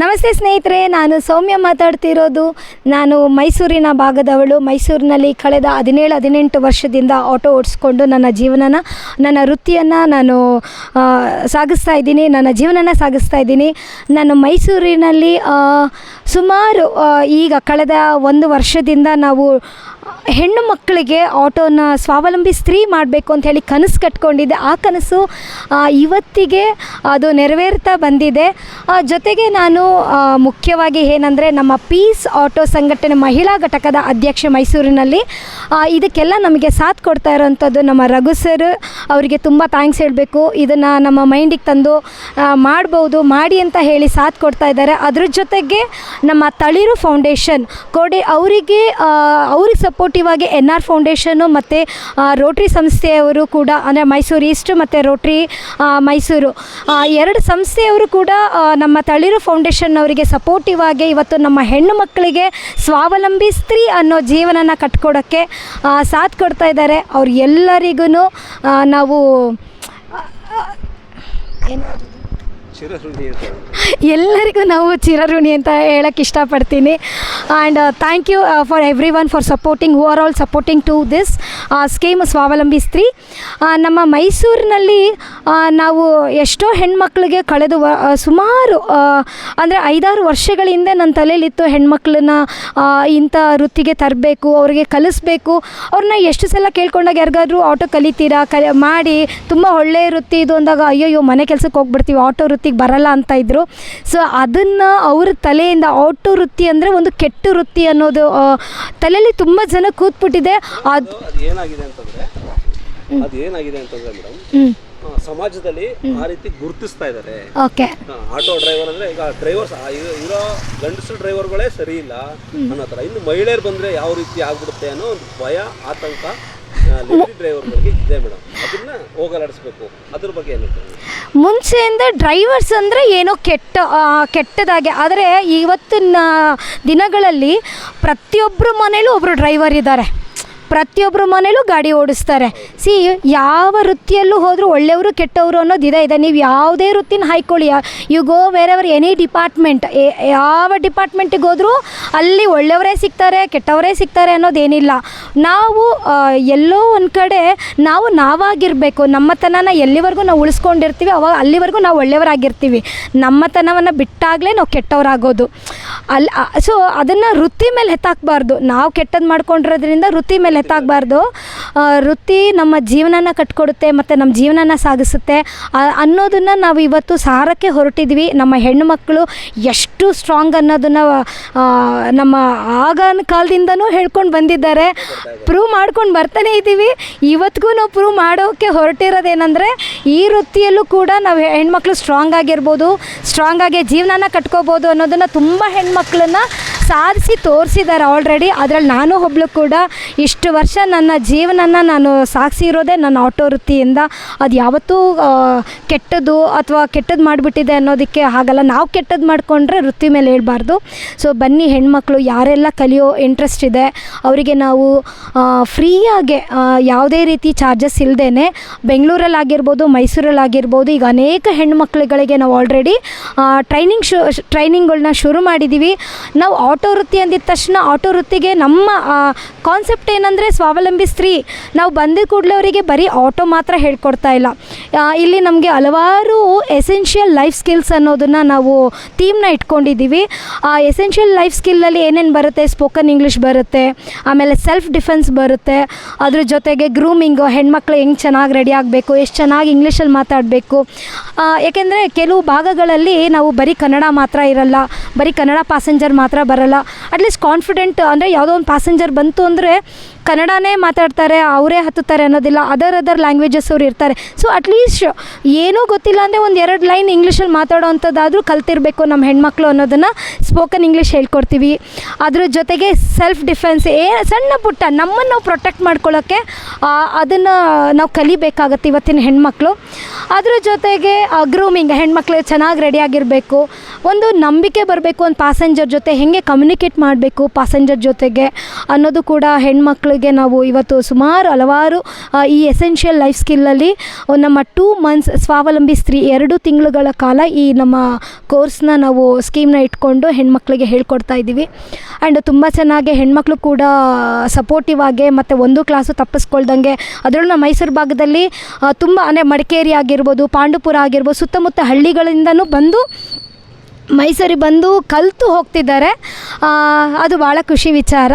ನಮಸ್ತೆ ಸ್ನೇಹಿತರೆ, ನಾನು ಸೌಮ್ಯ ಮಾತಾಡ್ತಿರೋದು. ನಾನು ಮೈಸೂರಿನ ಭಾಗದವಳು. ಮೈಸೂರಿನಲ್ಲಿ ಕಳೆದ ಹದಿನೇಳು, ಹದಿನೆಂಟು ವರ್ಷದಿಂದ ಆಟೋ ಓಡಿಸ್ಕೊಂಡು ನನ್ನ ಜೀವನನ, ನನ್ನ ವೃತ್ತಿಯನ್ನು ನಾನು ಸಾಗಿಸ್ತಾ ಇದ್ದೀನಿ. ನನ್ನ ಜೀವನನ ಸಾಗಿಸ್ತಾ ಇದ್ದೀನಿ. ನಾನು ಮೈಸೂರಿನಲ್ಲಿ ಸುಮಾರು ಈಗ ಕಳೆದ ಒಂದು ವರ್ಷದಿಂದ ನಾವು ಹೆಣ್ಣು ಮಕ್ಕಳಿಗೆ ಆಟೋನ ಸ್ವಾವಲಂಬಿ ಸ್ತ್ರೀ ಮಾಡಬೇಕು ಅಂತ ಹೇಳಿ ಕನಸು ಕಟ್ಕೊಂಡಿದ್ದೆ ಆ ಕನಸು ಇವತ್ತಿಗೆ ಅದು ನೆರವೇರ್ತಾ ಬಂದಿದೆ. ಜೊತೆಗೆ ನಾನು ಮುಖ್ಯವಾಗಿ ಏನಂದರೆ ನಮ್ಮ ಪೀಸ್ ಆಟೋ ಸಂಘಟನೆ ಮಹಿಳಾ ಘಟಕದ ಅಧ್ಯಕ್ಷೆ ಮೈಸೂರಿನಲ್ಲಿ ಇದಕ್ಕೆಲ್ಲ ನಮಗೆ ಸಾಥ್ ಕೊಡ್ತಾ ಇರೋವಂಥದ್ದು ನಮ್ಮ ರಘು ಸರ್. ಅವರಿಗೆ ತುಂಬ ಥ್ಯಾಂಕ್ಸ್ ಹೇಳಬೇಕು. ಇದನ್ನು ನಮ್ಮ ಮೈಂಡಿಗೆ ತಂದು ಮಾಡ್ಬೋದು, ಮಾಡಿ ಅಂತ ಹೇಳಿ ಸಾಥ್ ಕೊಡ್ತಾ ಇದ್ದಾರೆ. ಅದ್ರ ಜೊತೆಗೆ ನಮ್ಮ ತಳಿರು ಫೌಂಡೇಶನ್, ಕೋಡೆ ಅವರಿಗೆ ಅವ್ರಿಗೆ ಸಪೋರ್ಟಿವ್ ಆಗಿ ಎನ್ ಆರ್ ಫೌಂಡೇಶನ್ನು ಮತ್ತು ರೋಟ್ರಿ ಸಂಸ್ಥೆಯವರು ಕೂಡ, ಅಂದರೆ ಮೈಸೂರು ಈಸ್ಟ್ ಮತ್ತು ರೋಟ್ರಿ ಮೈಸೂರು ಎರಡು ಸಂಸ್ಥೆಯವರು ಕೂಡ ನಮ್ಮ ತಳಿರು ಫೌಂಡೇಶನ್ ಅವರಿಗೆ ಸಪೋರ್ಟಿವ್ ಆಗಿ ಇವತ್ತು ನಮ್ಮ ಹೆಣ್ಣು ಮಕ್ಕಳಿಗೆ ಸ್ವಾವಲಂಬಿ ಸ್ತ್ರೀ ಅನ್ನೋ ಜೀವನನ ಕಟ್ಕೊಡೋಕ್ಕೆ ಸಾಥ್ ಕೊಡ್ತಾ ಇದ್ದಾರೆ. ಅವ್ರು ಎಲ್ಲರಿಗೂ ನಾವು ಏನು ಎಲ್ಲರಿಗೂ ನಾವು ಚಿರಋಣಿ ಅಂತ ಹೇಳಕ್ಕೆ ಇಷ್ಟಪಡ್ತೀನಿ. And thank you for everyone for supporting who all supporting to this scheme Swavalambi Stree ನಮ್ಮ ಮೈಸೂರಿನಲ್ಲಿ ನಾವು ಎಷ್ಟೋ ಹೆಣ್ಮಕ್ಳಿಗೆ ಕಳೆದು ವ ಸುಮಾರು ಅಂದರೆ ಐದಾರು ವರ್ಷಗಳ ಹಿಂದೆ ನನ್ನ ತಲೆಯಲ್ಲಿತ್ತು ಹೆಣ್ಮಕ್ಳನ್ನ ಇಂಥ ವೃತ್ತಿಗೆ ತರಬೇಕು, ಅವ್ರಿಗೆ ಕಲಿಸ್ಬೇಕು. ಅವ್ರನ್ನ ಎಷ್ಟು ಸಲ ಕೇಳ್ಕೊಂಡಾಗ ಯಾರಿಗಾದ್ರೂ ಆಟೋ ಕಲಿತೀರಾ? ಕಲಿ, ಮಾಡಿ, ತುಂಬ ಒಳ್ಳೆಯ ವೃತ್ತಿ ಇದು ಅಂದಾಗ ಅಯ್ಯೋ ಮನೆ ಕೆಲಸಕ್ಕೆ ಹೋಗ್ಬಿಡ್ತೀವಿ ಆಟೋ ವೃತ್ತಿಗೆ ಬರಲ್ಲ ಅಂತ ಇದ್ದರು ಸೊ ಅದನ್ನು ಅವ್ರ ತಲೆಯಿಂದ ಆಟೋ ವೃತ್ತಿ ಅಂದರೆ ಒಂದು ಕೆಟ್ಟ ವೃತ್ತಿ ಅನ್ನೋದು ತಲೆಯಲ್ಲಿ ತುಂಬ ಜನ ಕೂತ್ಬಿಟ್ಟಿದೆ. ಅದು ಏನಾಗಿದೆ ಅಂತಂದರೆ ಅದು ಏನಾಗಿದೆ ಅಂತಂದ್ರೆ ಮೇಡಮ್ ಸಮಾಜದಲ್ಲಿ ಆ ರೀತಿ ಗುರುತಿಸ್ತಾ ಇದ್ದಾರೆ ಓಕೆ. ಆಟೋ ಡ್ರೈವರ್ ಅಂದ್ರೆ ಈಗ ಡ್ರೈವರ್ಸ್ ಇರೋ ಗಂಡಸರು ಡ್ರೈವರ್ಗಳೇ ಸರಿ ಇಲ್ಲ ಅನ್ನೋ ತರ ಇನ್ನು ಮಹಿಳೆಯರು ಬಂದ್ರೆ ಯಾವ ರೀತಿ ಆಗ್ಬಿಡುತ್ತೆ ಅನ್ನೋ ಒಂದು ಭಯ ಆತಂಕ ಮುಂಚೆಯಿಂದ ಡ್ರೈವರ್ಸ್ ಅಂದರೆ ಏನೋ ಕೆಟ್ಟ ಕೆಟ್ಟದಾಗೆ. ಆದರೆ ಇವತ್ತಿನ ದಿನಗಳಲ್ಲಿ ಪ್ರತಿಯೊಬ್ಬರ ಮನೇಲೂ ಒಬ್ಬರು ಡ್ರೈವರ್ ಇದ್ದಾರೆ. ಪ್ರತಿಯೊಬ್ಬರ ಮನೇಲೂ ಗಾಡಿ ಓಡಿಸ್ತಾರೆ. ಸಿ, ಯಾವ ವೃತ್ತಿಯಲ್ಲೂ ಹೋದರೂ ಒಳ್ಳೆಯವರು ಕೆಟ್ಟವರು ಅನ್ನೋದು ಇದೆ ಇದೆ. ನೀವು ಯಾವುದೇ ವೃತ್ತಿನ ಹಾಯ್ಕೊಳ್ಳಿ. You go wherever any department. ಯಾವ ಡಿಪಾರ್ಟ್ಮೆಂಟಿಗೆ ಹೋದರೂ ಅಲ್ಲಿ ಒಳ್ಳೆಯವರೇ ಸಿಗ್ತಾರೆ, ಕೆಟ್ಟವರೇ ಸಿಗ್ತಾರೆ ಅನ್ನೋದೇನಿಲ್ಲ ನಾವು ಎಲ್ಲೋ ಒಂದು ಕಡೆ ನಾವು ನಾವಾಗಿರಬೇಕು. ನಮ್ಮತನನ ಎಲ್ಲಿವರೆಗೂ ನಾವು ಉಳಿಸ್ಕೊಂಡಿರ್ತೀವಿ, ಅವಾಗ ಅಲ್ಲಿವರೆಗೂ ನಾವು ಒಳ್ಳೆಯವರಾಗಿರ್ತೀವಿ. ನಮ್ಮತನವನ್ನು ಬಿಟ್ಟಾಗಲೇ ನಾವು ಕೆಟ್ಟವರಾಗೋದು. ಅಲ್ಲಿ ಸೊ, ಅದನ್ನು ವೃತ್ತಿ ಮೇಲೆ ಎತ್ತಾಕಬಾರ್ದು. ನಾವು ಕೆಟ್ಟದ್ದು ಮಾಡ್ಕೊಂಡಿರೋದ್ರಿಂದ ವೃತ್ತಿ ಮೇಲೆ ಎತ್ತಾಕಬಾರ್ದು ವೃತ್ತಿ ನಮ್ಮ ಜೀವನನ ಕಟ್ಕೊಡುತ್ತೆ ಮತ್ತು ನಮ್ಮ ಜೀವನನ ಸಾಗಿಸುತ್ತೆ. ಅನ್ನೋದನ್ನು ನಾವು ಇವತ್ತು ಸಾರಕ್ಕೆ ಹೊರಟಿದ್ವಿ. ನಮ್ಮ ಹೆಣ್ಣು ಮಕ್ಕಳು ಎಷ್ಟು ಸ್ಟ್ರಾಂಗ್ ಅನ್ನೋದನ್ನು ನಮ್ಮ ಆಗನ ಕಾಲದಿಂದನೂ ಹೇಳ್ಕೊಂಡು ಬಂದಿದ್ದಾರೆ. ಪ್ರೂವ್ ಮಾಡ್ಕೊಂಡು ಬರ್ತಾನೆ ಇದ್ದೀವಿ. ಇವತ್ತಿಗೂ ನಾವು ಪ್ರೂವ್ ಮಾಡೋಕ್ಕೆ ಹೊರಟಿರೋದೇನೆಂದರೆ ಈ ವೃತ್ತಿಯಲ್ಲೂ ಕೂಡ ನಾವು ಹೆಣ್ಮಕ್ಳು ಸ್ಟ್ರಾಂಗ್ ಆಗಿರ್ಬೋದು ಸ್ಟ್ರಾಂಗ್ ಆಗಿ ಜೀವನನ ಕಟ್ಕೋಬೋದು ಅನ್ನೋದನ್ನು ತುಂಬ ಹೆಣ್ಮಕ್ಳನ್ನ ಸಾಧಿಸಿ ತೋರಿಸಿದ್ದಾರೆ ಆಲ್ರೆಡಿ ಅದರಲ್ಲಿ ನಾನು ಒಬ್ಳು ಕೂಡ ಇಷ್ಟು ವರ್ಷ ನನ್ನ ಜೀವನನ ನಾನು ಸಾಗಿಸಿರೋದೇ ನನ್ನ ಆಟೋ ವೃತ್ತಿಯಿಂದ. ಅದು ಯಾವತ್ತೂ ಕೆಟ್ಟದ್ದು ಅಥವಾ ಕೆಟ್ಟದ್ದು ಮಾಡಿಬಿಟ್ಟಿದೆ ಅನ್ನೋದಕ್ಕೆ ಆಗಲ್ಲ ನಾವು ಕೆಟ್ಟದ್ದು ಮಾಡಿಕೊಂಡ್ರೆ ವೃತ್ತಿ ಮೇಲೆ ಹೇಳ್ಬಾರ್ದು ಸೊ ಬನ್ನಿ ಹೆಣ್ಮಕ್ಳು, ಯಾರೆಲ್ಲ ಕಲಿಯೋ ಇಂಟ್ರೆಸ್ಟ್ ಇದೆ, ಅವರಿಗೆ ನಾವು ಫ್ರೀಯಾಗೆ ಯಾವುದೇ ರೀತಿ ಚಾರ್ಜಸ್ ಇಲ್ಲದೇ ಮೈಸೂರಲ್ಲಿ ಆಗಿರ್ಬೋದು ಈಗ ಅನೇಕ ಹೆಣ್ಮಕ್ಳುಗಳಿಗೆ ನಾವು ಆಲ್ರೆಡಿ ಟ್ರೈನಿಂಗ್ ಶು ಟ್ರೈನಿಂಗ್ಗಳನ್ನ ಶುರು ಮಾಡಿದ್ದೀವಿ ನಾವು ಆಟೋ ವೃತ್ತಿ ಅಂದಿದ ತಕ್ಷಣ ಆಟೋ ವೃತ್ತಿಗೆ ನಮ್ಮ ಕಾನ್ಸೆಪ್ಟ್ ಏನಂದರೆ ಸ್ವಾವಲಂಬಿ ಸ್ತ್ರೀ, ನಾವು ಬಂದ ಕೂಡಲೇ ಅವರಿಗೆ ಬರೀ ಆಟೋ ಮಾತ್ರ ಹೇಳ್ಕೊಡ್ತಾ ಇಲ್ಲ. ಇಲ್ಲಿ ನಮಗೆ ಹಲವಾರು ಎಸೆನ್ಷಿಯಲ್ ಲೈಫ್ ಸ್ಕಿಲ್ಸ್ ಅನ್ನೋದನ್ನು ನಾವು ಥೀಮ್ನ ಇಟ್ಕೊಂಡಿದ್ದೀವಿ ಆ ಎಸೆನ್ಷಿಯಲ್ ಲೈಫ್ ಸ್ಕಿಲ್ಲಲ್ಲಿ ಏನೇನು ಬರುತ್ತೆ? ಸ್ಪೋಕನ್ ಇಂಗ್ಲೀಷ್ ಬರುತ್ತೆ, ಆಮೇಲೆ ಸೆಲ್ಫ್ ಡಿಫೆನ್ಸ್ ಬರುತ್ತೆ, ಅದ್ರ ಜೊತೆಗೆ ಗ್ರೂಮಿಂಗು ಹೆಣ್ಮಕ್ಳು ಹೆಂಗೆ ಚೆನ್ನಾಗಿ ರೆಡಿ ಆಗಬೇಕು, ಎಷ್ಟು ಚೆನ್ನಾಗಿ ಇಂಗ್ಲೀಷಲ್ಲಿ ಮಾತಾಡಬೇಕು. ಏಕೆಂದರೆ ಕೆಲವು ಭಾಗಗಳಲ್ಲಿ ನಾವು ಬರೀ ಕನ್ನಡ ಮಾತ್ರ ಇರಲ್ಲ, ಬರೀ ಕನ್ನಡ ಪ್ಯಾಸೆಂಜರ್ ಮಾತ್ರ ಬರಲ್ಲ. ಅಟ್ಲೀಸ್ಟ್ ಕಾನ್ಫಿಡೆಂಟ್ ಅಂದರೆ ಯಾವುದೋ ಒಂದು ಪ್ಯಾಸೆಂಜರ್ ಬಂತು ಅಂದರೆ ಕನ್ನಡನೇ ಮಾತಾಡ್ತಾರೆ, ಅವರೇ ಹತ್ತುತ್ತಾರೆ ಅನ್ನೋದಿಲ್ಲ ಅದರ್ ಅದರ್ ಲ್ಯಾಂಗ್ವೇಜಸ್ ಅವ್ರು ಇರ್ತಾರೆ. ಸೊ ಅಟ್ಲೀಸ್ಟ್ ಏನೂ ಗೊತ್ತಿಲ್ಲ ಅಂದರೆ ಒಂದು ಎರಡು ಲೈನ್ ಇಂಗ್ಲೀಷಲ್ಲಿ ಮಾತಾಡೋ ಅಂಥದ್ದಾದರೂ ಕಲ್ತಿರಬೇಕು ನಮ್ಮ ಹೆಣ್ಮಕ್ಳು ಅನ್ನೋದನ್ನು ಸ್ಪೋಕನ್ ಇಂಗ್ಲೀಷ್ ಹೇಳ್ಕೊಡ್ತೀವಿ. ಅದ್ರ ಜೊತೆಗೆ ಸೆಲ್ಫ್ ಡಿಫೆನ್ಸ್ ಏ ಸಣ್ಣ ಪುಟ್ಟ ನಮ್ಮನ್ನು ನಾವು ಪ್ರೊಟೆಕ್ಟ್ ಮಾಡ್ಕೊಳ್ಳೋಕ್ಕೆ ಅದನ್ನು ನಾವು ಕಲಿಬೇಕಾಗತ್ತೆ ಇವತ್ತಿನ ಹೆಣ್ಮಕ್ಳು. ಅದ್ರ ಜೊತೆಗೆ ಗ್ರೂಮಿಂಗ್ ಹೆಣ್ಮಕ್ಳು ಚೆನ್ನಾಗಿ ರೆಡಿಯಾಗಿರಬೇಕು ಒಂದು ನಂಬಿಕೆ ಬರಬೇಕು, ಒಂದು ಪ್ಯಾಸೆಂಜರ್ ಜೊತೆ ಹೇಗೆ ಕಮ್ಯುನಿಕೇಟ್ ಮಾಡಬೇಕು ಪ್ಯಾಸೆಂಜರ್ ಜೊತೆಗೆ ಅನ್ನೋದು ಕೂಡ ಹೆಣ್ಮಕ್ಳು ಹೆಣ್ಮಕ್ಳಿಗೆ ನಾವು ಇವತ್ತು ಸುಮಾರು ಹಲವಾರು ಈ ಎಸೆನ್ಷಿಯಲ್ ಲೈಫ್ ಸ್ಕಿಲ್ಲಲ್ಲಿ ನಮ್ಮ ಟೂ ಮಂತ್ಸ್ ಸ್ವಾವಲಂಬಿ ಸ್ತ್ರೀ ಎರಡು ತಿಂಗಳುಗಳ ಕಾಲ ಈ ನಮ್ಮ ಕೋರ್ಸ್ನ ನಾವು ಸ್ಕೀಮ್ನ ಇಟ್ಕೊಂಡು ಹೆಣ್ಮಕ್ಳಿಗೆ ಹೇಳ್ಕೊಡ್ತಾ ಇದ್ದೀವಿ. ಆ್ಯಂಡ್ ತುಂಬ ಚೆನ್ನಾಗಿ ಹೆಣ್ಮಕ್ಳು ಕೂಡ ಸಪೋರ್ಟಿವ್ ಆಗಿ ಮತ್ತು ಒಂದು ಕ್ಲಾಸು ತಪ್ಪಿಸ್ಕೊಳ್ದಂಗೆ, ಅದರಲ್ಲೂ ನಮ್ಮ ಮೈಸೂರು ಭಾಗದಲ್ಲಿ ತುಂಬ ಅಂದರೆ ಮಡಿಕೇರಿ ಆಗಿರ್ಬೋದು, ಪಾಂಡುಪುರ ಆಗಿರ್ಬೋದು, ಸುತ್ತಮುತ್ತ ಹಳ್ಳಿಗಳಿಂದನೂ ಬಂದು ಮೈಸೂರಿಗೆ ಬಂದು ಕಲಿತು ಹೋಗ್ತಿದ್ದಾರೆ. ಅದು ಭಾಳ ಖುಷಿ ವಿಚಾರ.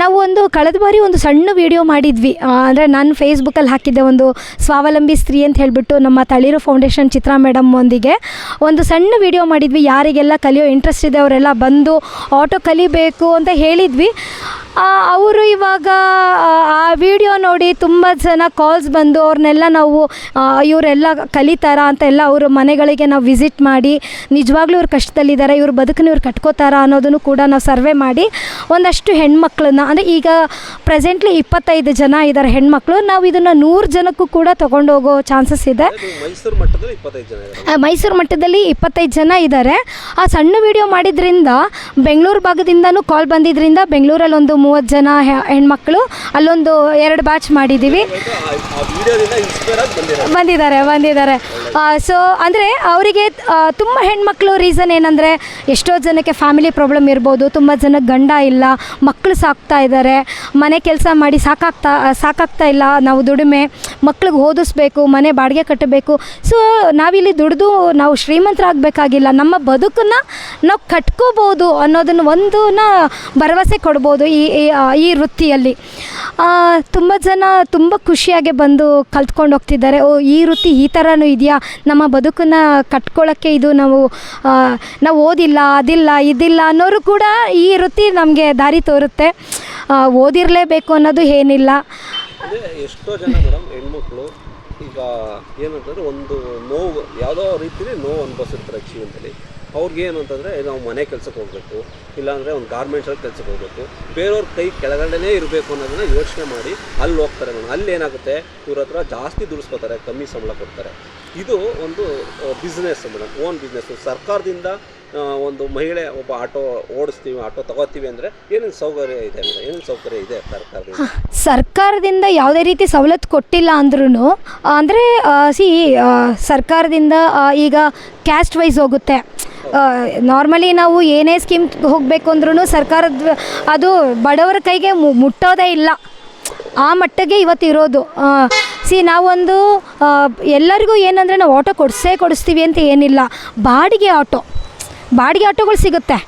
ನಾವು ಒಂದು ಕಳೆದ ಬಾರಿ ಒಂದು ಸಣ್ಣ ವಿಡಿಯೋ ಮಾಡಿದ್ವಿ. ಅಂದರೆ ನಾನು ಫೇಸ್ಬುಕ್ಕಲ್ಲಿ ಹಾಕಿದ್ದೆ ಒಂದು ಸ್ವಾವಲಂಬಿ ಸ್ತ್ರೀ ಅಂತ ಹೇಳಿಬಿಟ್ಟು ನಮ್ಮ ತಳಿರು ಫೌಂಡೇಶನ್ ಚಿತ್ರಾ ಮೇಡಮ್ ಒಂದಿಗೆ. ಒಂದು ಸಣ್ಣ ವಿಡಿಯೋ ಮಾಡಿದ್ವಿ. ಯಾರಿಗೆಲ್ಲ ಕಲಿಯೋ ಇಂಟ್ರೆಸ್ಟ್ ಇದೆ ಅವರೆಲ್ಲ ಬಂದು ಆಟೋ ಕಲಿಬೇಕು ಅಂತ ಹೇಳಿದ್ವಿ. ಅವರು ಇವಾಗ ಆ, ವಿಡಿಯೋ ನೋಡಿ ತುಂಬ ಜನ ಕಾಲ್ಸ್ ಬಂದು ಅವ್ರನ್ನೆಲ್ಲ ನಾವು ಇವರೆಲ್ಲ ಕಲಿತಾರ ಅಂತ ಎಲ್ಲ ಅವರು ಮನೆಗಳಿಗೆ ನಾವು ವಿಸಿಟ್ ಮಾಡಿ ನಿಜವಾಗ್ಲೂ ಇವ್ರು ಕಷ್ಟದಲ್ಲಿದ್ದಾರೆ ಇವ್ರ ಬದುಕನ್ನು ಇವ್ರು ಕಟ್ಕೋತಾರ ಅನ್ನೋದನ್ನು ಕೂಡ ನಾವು ಸರ್ವೆ ಮಾಡಿ ಒಂದಷ್ಟು ಹೆಣ್ಮಕ್ಳನ್ನ ಅಂದರೆ ಈಗ ಪ್ರೆಸೆಂಟ್ಲಿ ಇಪ್ಪತ್ತೈದು ಜನ ಇದ್ದಾರೆ ಹೆಣ್ಮಕ್ಳು ನಾವು ಇದನ್ನು ನೂರು ಜನಕ್ಕೂ ಕೂಡ ತೊಗೊಂಡೋಗೋ ಚಾನ್ಸಸ್ ಇದೆ. ಮೈಸೂರು ಮಟ್ಟದಲ್ಲಿ ಇಪ್ಪತ್ತೈದು ಜನ ಇದ್ದಾರೆ ಆ, ಮೈಸೂರು ಮಟ್ಟದಲ್ಲಿ ಇಪ್ಪತ್ತೈದು ಜನ ಇದ್ದಾರೆ ಆ ಸಣ್ಣ ವಿಡಿಯೋ ಮಾಡಿದ್ರಿಂದ ಬೆಂಗಳೂರು ಭಾಗದಿಂದನೂ ಕಾಲ್ ಬಂದಿದ್ದರಿಂದ ಬೆಂಗಳೂರಲ್ಲಿ ಒಂದು ಮೂವತ್ತು ಜನ ಹೆಣ್ಮಕ್ಳು, ಅಲ್ಲೊಂದು ಎರಡು ಬ್ಯಾಚ್ ಮಾಡಿದ್ದೀವಿ. ಬಂದಿದ್ದಾರೆ ಬಂದಿದ್ದಾರೆ. ಸೊ ಅಂದರೆ ಅವರಿಗೆ ತುಂಬ ಹೆಣ್ಮಕ್ಳು ರೀಸನ್ ಏನಂದರೆ, ಎಷ್ಟೋ ಜನಕ್ಕೆ ಫ್ಯಾಮಿಲಿ ಪ್ರಾಬ್ಲಮ್ ಇರ್ಬೋದು, ತುಂಬ ಜನ ಗಂಡ ಇಲ್ಲ ಮಕ್ಕಳು ಸಾಕ್ತಾ ಇದ್ದಾರೆ, ಮನೆ ಕೆಲಸ ಮಾಡಿ ಸಾಕಾಗ್ತಾ ಸಾಕಾಗ್ತಾ ಇಲ್ಲ, ನಾವು ದುಡಿಮೆ, ಮಕ್ಳಿಗೆ ಓದಿಸ್ಬೇಕು, ಮನೆ ಬಾಡಿಗೆ ಕಟ್ಟಬೇಕು. ಸೊ ನಾವಿಲ್ಲಿ ದುಡಿದು ನಾವು ಶ್ರೀಮಂತರಾಗಬೇಕಾಗಿಲ್ಲ, ನಮ್ಮ ಬದುಕನ್ನು ನಾವು ಕಟ್ಕೋಬೋದು ಅನ್ನೋದನ್ನು ಒಂದನ್ನ ಭರವಸೆ ಕೊಡ್ಬೋದು ಈ ಈ, ವೃತ್ತಿಯಲ್ಲಿ. ತುಂಬ ಜನ ತುಂಬ ಖುಷಿಯಾಗಿ ಬಂದು ಕಲ್ತ್ಕೊಂಡು ಹೋಗ್ತಿದ್ದಾರೆ. ಓ ಈ ವೃತ್ತಿ ಈ ಥರನೂ ಇದೆಯಾ? ನಮ್ಮ ಬದುಕನ್ನು ಕಟ್ಕೊಳ್ಳೋಕ್ಕೆ ಇದು ನಾವು ನಾವು ಓದಿಲ್ಲ ಅದಿಲ್ಲ ಇದಿಲ್ಲ ಅನ್ನೋರು ಕೂಡ ಈ ವೃತ್ತಿ ನಮಗೆ ದಾರಿ ತೋರುತ್ತೆ. ಓದಿರಲೇಬೇಕು ಅನ್ನೋದು ಏನಿಲ್ಲ. ಎಷ್ಟೋ ಜನ ಮೇಡಮ್ ಹೆಣ್ಮಕ್ಳು ಈಗ ಏನಂತಂದ್ರೆ ಒಂದು ನೋವು ಯಾವುದೋ ರೀತಿಯಲ್ಲಿ ನೋವು ಅನುಭವಿಸಿರ್ತಾರೆ ಜೀವನದಲ್ಲಿ ಅವ್ರಿಗೆ ಏನು ಅಂತಂದರೆ ನಾವು ಮನೆ ಕೆಲಸಕ್ಕೆ ಹೋಗಬೇಕು, ಇಲ್ಲಾಂದರೆ ಒಂದು ಗಾರ್ಮೆಂಟ್ಸಲ್ಲಿ ಕೆಲಸಕ್ಕೆ ಹೋಗಬೇಕು. ಬೇರೆಯವ್ರ ಕೈ ಕೆಳಗಡೆನೇ ಇರಬೇಕು ಅನ್ನೋದನ್ನ ಯೋಚನೆ ಮಾಡಿ, ಅಲ್ಲಿ ಹೋಗ್ತಾರೆ ಮೇಡಮ್ ಅಲ್ಲಿ ಏನಾಗುತ್ತೆ? ಇವ್ರ ಹತ್ರ ಜಾಸ್ತಿ ದುಡಿಸ್ಕೋತಾರೆ, ಕಮ್ಮಿ ಸಂಬಳ ಕೊಡ್ತಾರೆ. ಇದು ಒಂದು ಬಿಸ್ನೆಸ್ ಮೇಡಮ್ ಓನ್ ಬಿಸ್ನೆಸ್ಸು ಸರ್ಕಾರದಿಂದ ಒಂದು ಮಹಿಳೆ ಒಬ್ಬ ಆಟೋ ಓಡಿಸ್ತೀವಿ, ಆಟೋ ತಗೋತೀವಿ ಅಂದರೆ ಏನೇನು ಸೌಕರ್ಯ ಇದೆ ಮೇಡಮ್ ಏನೇನು ಸೌಕರ್ಯ ಇದೆ ಸರ್ಕಾರದಿಂದ? ಸರ್ಕಾರದಿಂದ ಯಾವುದೇ ರೀತಿ ಸವಲತ್ತು ಕೊಟ್ಟಿಲ್ಲ ಅಂದ್ರೂ ಅಂದರೆ ಸಿ ಸರ್ಕಾರದಿಂದ ಈಗ ಕ್ಯಾಸ್ಟ್ ವೈಸ್ ಹೋಗುತ್ತೆ. ನಾರ್ಮಲಿ ನಾವು ಏನೇ ಸ್ಕೀಮ್ ಹೋಗಬೇಕು ಅಂದ್ರೂ ಸರ್ಕಾರದ, ಅದು ಬಡವರ ಕೈಗೆ ಮುಟ್ಟೋದೇ ಇಲ್ಲ. ಆ ಮಟ್ಟಿಗೆ ಇವತ್ತು ಇರೋದು. ಸಿ ನಾವೊಂದು ಎಲ್ಲರಿಗೂ ಏನಂದರೆ ನಾವು ಆಟೋ ಕೊಡಿಸೇ ಕೊಡಿಸ್ತೀವಿ ಅಂತ ಏನಿಲ್ಲ. ಬಾಡಿಗೆ ಆಟೋ ಬಾಡಿಗೆ ಆಟೋಗಳು ಸಿಗುತ್ತೆ.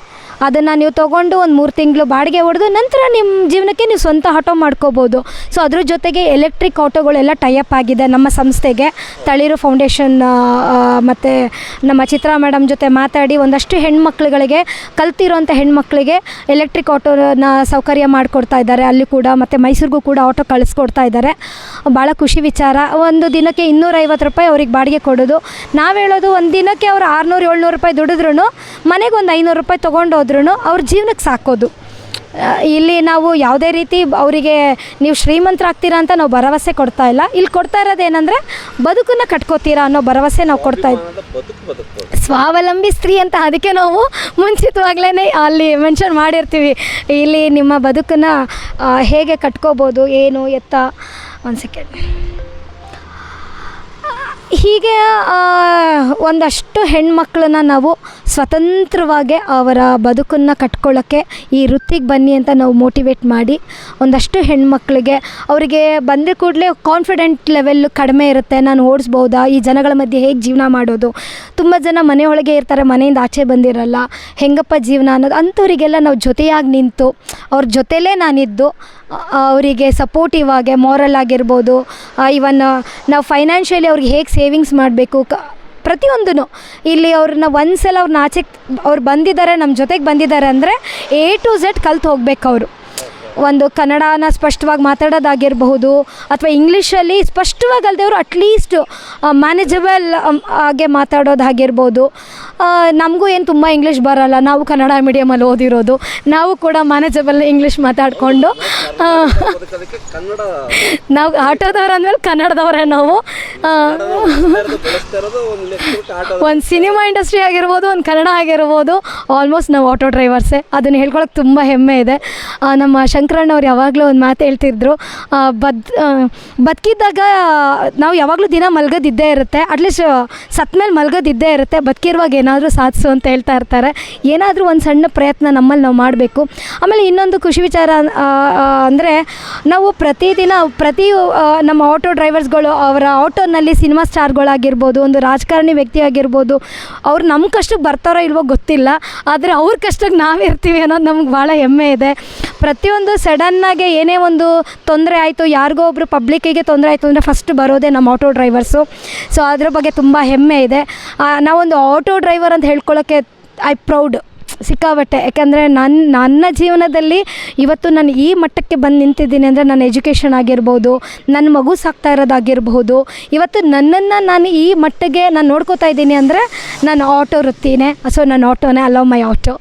ಅದನ್ನು ನೀವು ತೊಗೊಂಡು ಒಂದು ಮೂರು ತಿಂಗಳು ಬಾಡಿಗೆ ಹೊಡೆದು ನಂತರ ನಿಮ್ಮ ಜೀವನಕ್ಕೆ ನೀವು ಸ್ವಂತ ಆಟೋ ಮಾಡ್ಕೋಬೋದು. ಸೊ ಅದ್ರ ಜೊತೆಗೆ ಎಲೆಕ್ಟ್ರಿಕ್ ಆಟೋಗಳೆಲ್ಲ ಟೈಅಪ್ ಆಗಿದೆ ನಮ್ಮ ಸಂಸ್ಥೆಗೆ. ತಳಿರು ಫೌಂಡೇಶನ್ ಮತ್ತು ನಮ್ಮ ಚಿತ್ರಾ ಮೇಡಮ್ ಜೊತೆ ಮಾತಾಡಿ ಒಂದಷ್ಟು ಹೆಣ್ಮಕ್ಳುಗಳಿಗೆ, ಕಲ್ತಿರೋಂಥ ಹೆಣ್ಮಕ್ಳಿಗೆ ಎಲೆಕ್ಟ್ರಿಕ್ ಆಟೋನ ಸೌಕರ್ಯ ಮಾಡಿಕೊಡ್ತಾ ಇದ್ದಾರೆ. ಅಲ್ಲಿ ಕೂಡ ಮತ್ತು ಮೈಸೂರಿಗೂ ಕೂಡ ಆಟೋ ಕಳಿಸ್ಕೊಡ್ತಾ ಇದ್ದಾರೆ. ಭಾಳ ಖುಷಿ ವಿಚಾರ. ಒಂದು ದಿನಕ್ಕೆ ಇನ್ನೂರೈವತ್ತು ರೂಪಾಯಿ ಅವ್ರಿಗೆ ಬಾಡಿಗೆ ಕೊಡೋದು. ನಾವು ಹೇಳೋದು ಒಂದು ದಿನಕ್ಕೆ ಅವ್ರು ಆರುನೂರು ಏಳ್ನೂರು ರೂಪಾಯಿ ದುಡಿದ್ರೂ ಮನೆಗೆ ಒಂದು ಐನೂರು ರೂಪಾಯಿ ತೊಗೊಂಡು ಹೋದ್ರೂ ಅವ್ರ ಜೀವನಕ್ಕೆ ಸಾಕೋದು. ಇಲ್ಲಿ ನಾವು ಯಾವುದೇ ರೀತಿ ಅವರಿಗೆ ನೀವು ಶ್ರೀಮಂತರಾಗ್ತೀರಾ ಅಂತ ನಾವು ಭರವಸೆ ಕೊಡ್ತಾ ಇಲ್ಲ. ಇಲ್ಲಿ ಕೊಡ್ತಾ ಇರೋದು ಏನಂದರೆ ಬದುಕನ್ನು ಕಟ್ಕೋತೀರಾ ಅನ್ನೋ ಭರವಸೆ ನಾವು ಕೊಡ್ತಾ ಇದ್ದೀವಿ ಸ್ವಾವಲಂಬಿ ಸ್ತ್ರೀ ಅಂತ ಅದಕ್ಕೆ ನಾವು ಮುಂಚಿತವಾಗ್ಲೇ ಅಲ್ಲಿ ಮೆನ್ಷನ್ ಮಾಡಿರ್ತೀವಿ. ಇಲ್ಲಿ ನಿಮ್ಮ ಬದುಕನ್ನು ಹೇಗೆ ಕಟ್ಕೋಬೋದು, ಏನು, ಎತ್ತ? ಒಂದು ಸೆಕೆಂಡ್ ಹೀಗೆ ಒಂದಷ್ಟು ಹೆಣ್ಮಕ್ಳನ್ನ ನಾವು ಸ್ವತಂತ್ರವಾಗಿ ಅವರ ಬದುಕನ್ನು ಕಟ್ಕೊಳ್ಳೋಕ್ಕೆ ಈ ವೃತ್ತಿಗೆ ಬನ್ನಿ ಅಂತ ನಾವು ಮೋಟಿವೇಟ್ ಮಾಡಿ ಒಂದಷ್ಟು ಹೆಣ್ಮಕ್ಳಿಗೆ ಅವರಿಗೆ ಬಂದ ಕೂಡಲೇ ಕಾನ್ಫಿಡೆಂಟ್ ಲೆವೆಲ್ ಕಡಿಮೆ ಇರುತ್ತೆ. ನಾನು ಓಡಿಸ್ಬೋದಾ? ಈ ಜನಗಳ ಮಧ್ಯೆ ಹೇಗೆ ಜೀವನ ಮಾಡೋದು? ತುಂಬ ಜನ ಮನೆಯೊಳಗೆ ಇರ್ತಾರೆ, ಮನೆಯಿಂದ ಆಚೆ ಬಂದಿರಲ್ಲ. ಹೆಂಗಪ್ಪ ಜೀವನ ಅನ್ನೋದು? ಅಂಥವರಿಗೆಲ್ಲ ನಾವು ಜೊತೆಯಾಗಿ ನಿಂತು, ಅವ್ರ ಜೊತೆಲೇ ನಾನಿದ್ದು, ಅವರಿಗೆ ಸಪೋರ್ಟಿವ್ ಆಗಿ ಮಾರಲ್ ಆಗಿರ್ಬೋದು ಇವನ್ ನಾವು ಫೈನಾನ್ಷಿಯಲಿ ಅವ್ರಿಗೆ ಹೇಗೆ ಸೇವಿಂಗ್ಸ್ ಮಾಡಬೇಕು. ಕ ಪ್ರತಿಯೊಂದೂ ಇಲ್ಲಿ ಅವ್ರನ್ನ ಒಂದು ಸಲ ಅವ್ರನ್ನ ಆಚೆ ಅವ್ರು ಬಂದಿದ್ದಾರೆ ನಮ್ಮ ಜೊತೆಗೆ ಬಂದಿದ್ದಾರೆ ಅಂದರೆ ಎ ಟು ಝೆಡ್ ಕಲ್ತು ಹೋಗ್ಬೇಕು ಅವರು. ಒಂದು ಕನ್ನಡನ ಸ್ಪಷ್ಟವಾಗಿ ಮಾತಾಡೋದಾಗಿರ್ಬಹುದು, ಅಥವಾ ಇಂಗ್ಲೀಷಲ್ಲಿ ಸ್ಪಷ್ಟವಾಗಿ ಅಲ್ಲದೆ ಅವರು ಅಟ್ಲೀಸ್ಟ್ ಮ್ಯಾನೇಜಬಲ್ ಆಗಿ ಮಾತಾಡೋದಾಗಿರ್ಬೋದು. ನಮಗೂ ಏನು ತುಂಬ ಇಂಗ್ಲೀಷ್ ಬರಲ್ಲ. ನಾವು ಕನ್ನಡ ಮೀಡಿಯಮಲ್ಲಿ ಓದಿರೋದು. ನಾವು ಕೂಡ ಮ್ಯಾನೇಜಬಲ್ ಇಂಗ್ಲೀಷ್ ಮಾತಾಡಿಕೊಂಡು ನಾವು ಆಟೋದವ್ರು ಅಂದ್ಮೇಲೆ ಕನ್ನಡದವರೇ ನಾವು. ಒಂದು ಸಿನಿಮಾ ಇಂಡಸ್ಟ್ರಿ ಆಗಿರ್ಬೋದು, ಒಂದು ಕನ್ನಡ ಆಗಿರ್ಬೋದು ಆಲ್ಮೋಸ್ಟ್ ನಾವು ಆಟೋ ಡ್ರೈವರ್ಸೇ ಅದನ್ನು ಹೇಳ್ಕೊಳಕ್ಕೆ ತುಂಬ ಹೆಮ್ಮೆ ಇದೆ. ನಮ್ಮ ಶಂಕರ್ ಶಂಕರಣ್ಣ ಅವ್ರು ಯಾವಾಗಲೂ ಒಂದು ಮಾತು ಹೇಳ್ತಿದ್ರು. ಬದ್ ಬದುಕಿದ್ದಾಗ ನಾವು ಯಾವಾಗಲೂ ದಿನ ಮಲ್ಗೋದಿದ್ದೇ ಇರುತ್ತೆ. ಅಟ್ಲೀಸ್ಟ್ ಸತ್ಮೇಲೆ ಮಲ್ಗೋದಿದ್ದೇ ಇರುತ್ತೆ. ಬದುಕಿರುವಾಗ ಏನಾದರೂ ಸಾಧಿಸು ಅಂತ ಹೇಳ್ತಾ ಇರ್ತಾರೆ. ಏನಾದರೂ ಒಂದು ಸಣ್ಣ ಪ್ರಯತ್ನ ನಮ್ಮಲ್ಲಿ ನಾವು ಮಾಡಬೇಕು. ಆಮೇಲೆ ಇನ್ನೊಂದು ಖುಷಿ ವಿಚಾರ ಅಂದರೆ ನಾವು ಪ್ರತಿದಿನ ಪ್ರತಿ ನಮ್ಮ ಆಟೋ ಡ್ರೈವರ್ಸ್ಗಳು ಅವರ ಆಟೋನಲ್ಲಿ ಸಿನಿಮಾ ಸ್ಟಾರ್ಗಳಾಗಿರ್ಬೋದು ಒಂದು ರಾಜಕಾರಣಿ ವ್ಯಕ್ತಿ ಆಗಿರ್ಬೋದು ಅವ್ರು ನಮ್ಮ ಕಷ್ಟಕ್ಕೆ ಬರ್ತಾರೋ ಇಲ್ವೋ ಗೊತ್ತಿಲ್ಲ, ಆದರೆ ಅವ್ರ ಕಷ್ಟಕ್ಕೆ ನಾವಿರ್ತೀವಿ ಅನ್ನೋದು ನಮ್ಗೆ ಭಾಳ ಹೆಮ್ಮೆ ಇದೆ. ಪ್ರತಿಯೊಂದು ಸಡನ್ನಾಗೆ ಏನೇ ಒಂದು ತೊಂದರೆ ಆಯಿತು, ಯಾರಿಗೋ ಒಬ್ಬರು ಪಬ್ಲಿಕ್ಕಿಗೆ ತೊಂದರೆ ಆಯಿತು ಅಂದರೆ ಫಸ್ಟ್ ಬರೋದೇ ನಮ್ಮ ಆಟೋ ಡ್ರೈವರ್ಸು ಸೊ ಅದ್ರ ಬಗ್ಗೆ ತುಂಬ ಹೆಮ್ಮೆ ಇದೆ. ನಾವೊಂದು ಆಟೋ ಡ್ರೈವರ್ ಅಂತ ಹೇಳ್ಕೊಳ್ಳೋಕ್ಕೆ ಐ ಪ್ರೌಡ್ ಸಿಕ್ಕಾಬಟ್ಟೆ ಯಾಕೆಂದರೆ ನನ್ನ ನನ್ನ ಜೀವನದಲ್ಲಿ ಇವತ್ತು ನಾನು ಈ ಮಟ್ಟಕ್ಕೆ ಬಂದು ನಿಂತಿದ್ದೀನಿ ಅಂದರೆ ನನ್ನ ಎಜುಕೇಷನ್ ಆಗಿರ್ಬೋದು ನನ್ನ ಮಗು ಸಾಕ್ತಾ ಇರೋದಾಗಿರ್ಬೋದು, ಇವತ್ತು ನನ್ನನ್ನು ನಾನು ಈ ಮಟ್ಟಿಗೆ ನಾನು ನೋಡ್ಕೋತಾ ಇದ್ದೀನಿ ಅಂದರೆ ನಾನು ಆಟೋ ವೃತ್ತಿನೇ. ಸೊ ನನ್ನ ಆಟೋನೇ ಅಲೋ ಮೈ ಆಟೋ